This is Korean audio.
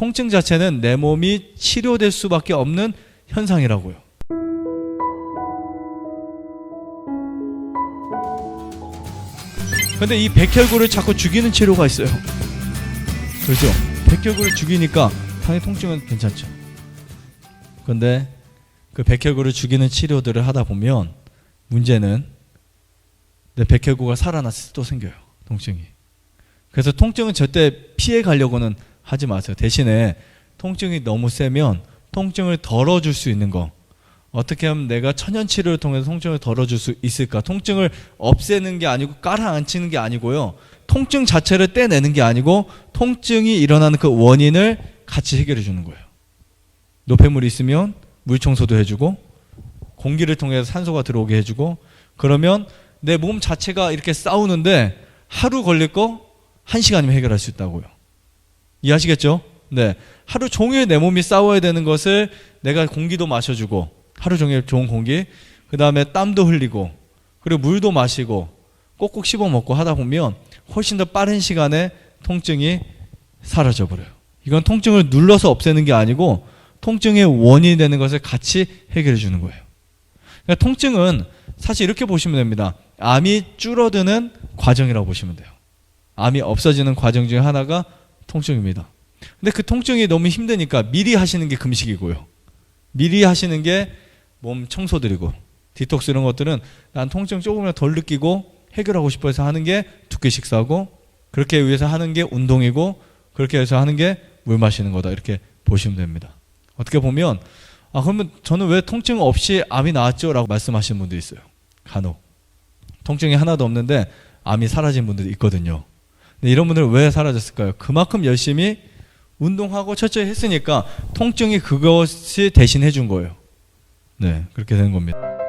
통증 자체는 내 몸이 치료될 수밖에 없는 현상이라고요. 근데 이 백혈구를 자꾸 죽이는 치료가 있어요. 그렇죠? 백혈구를 죽이니까 당연히 통증은 괜찮죠. 근데 그 백혈구를 죽이는 치료들을 하다 보면 문제는 내 백혈구가 살아났을 때 또 생겨요. 통증이. 그래서 통증은 절대 피해 가려고는 하지 마세요. 대신에 통증이 너무 세면 통증을 덜어줄 수 있는 거. 어떻게 하면 내가 천연 치료를 통해서 통증을 덜어줄 수 있을까? 통증을 없애는 게 아니고 깔아앉히는 게 아니고요. 통증 자체를 떼내는 게 아니고 통증이 일어나는 그 원인을 같이 해결해 주는 거예요. 노폐물이 있으면 물 청소도 해주고 공기를 통해서 산소가 들어오게 해주고 그러면 내 몸 자체가 이렇게 싸우는데 하루 걸릴 거 한 시간이면 해결할 수 있다고요. 이해하시겠죠? 네. 하루 종일 내 몸이 싸워야 되는 것을 내가 공기도 마셔주고 하루 종일 좋은 공기 그 다음에 땀도 흘리고 그리고 물도 마시고 꼭꼭 씹어 먹고 하다 보면 훨씬 더 빠른 시간에 통증이 사라져 버려요. 이건 통증을 눌러서 없애는 게 아니고 통증의 원인이 되는 것을 같이 해결해 주는 거예요. 그러니까 통증은 사실 이렇게 보시면 됩니다. 암이 줄어드는 과정이라고 보시면 돼요. 암이 없어지는 과정 중에 하나가 통증입니다. 근데 그 통증이 너무 힘드니까 미리 하시는 게 금식이고요. 미리 하시는 게 몸 청소드리고 디톡스 이런 것들은 난 통증 조금이라도 덜 느끼고 해결하고 싶어 해서 하는 게두끼 식사고 그렇게 위해서 하는 게 운동이고 그렇게 해서 하는 게 물 마시는 거다 이렇게 보시면 됩니다. 어떻게 보면 아 그러면 저는 왜 통증 없이 암이 나았죠라고 말씀하시는 분도 있어요. 간혹 통증이 하나도 없는데 암이 사라진 분들이 있거든요. 근데 이런 분들은 왜 사라졌을까요? 그만큼 열심히 운동하고 철저히 했으니까 통증이 그것이 대신해 준 거예요. 네, 그렇게 되는 겁니다.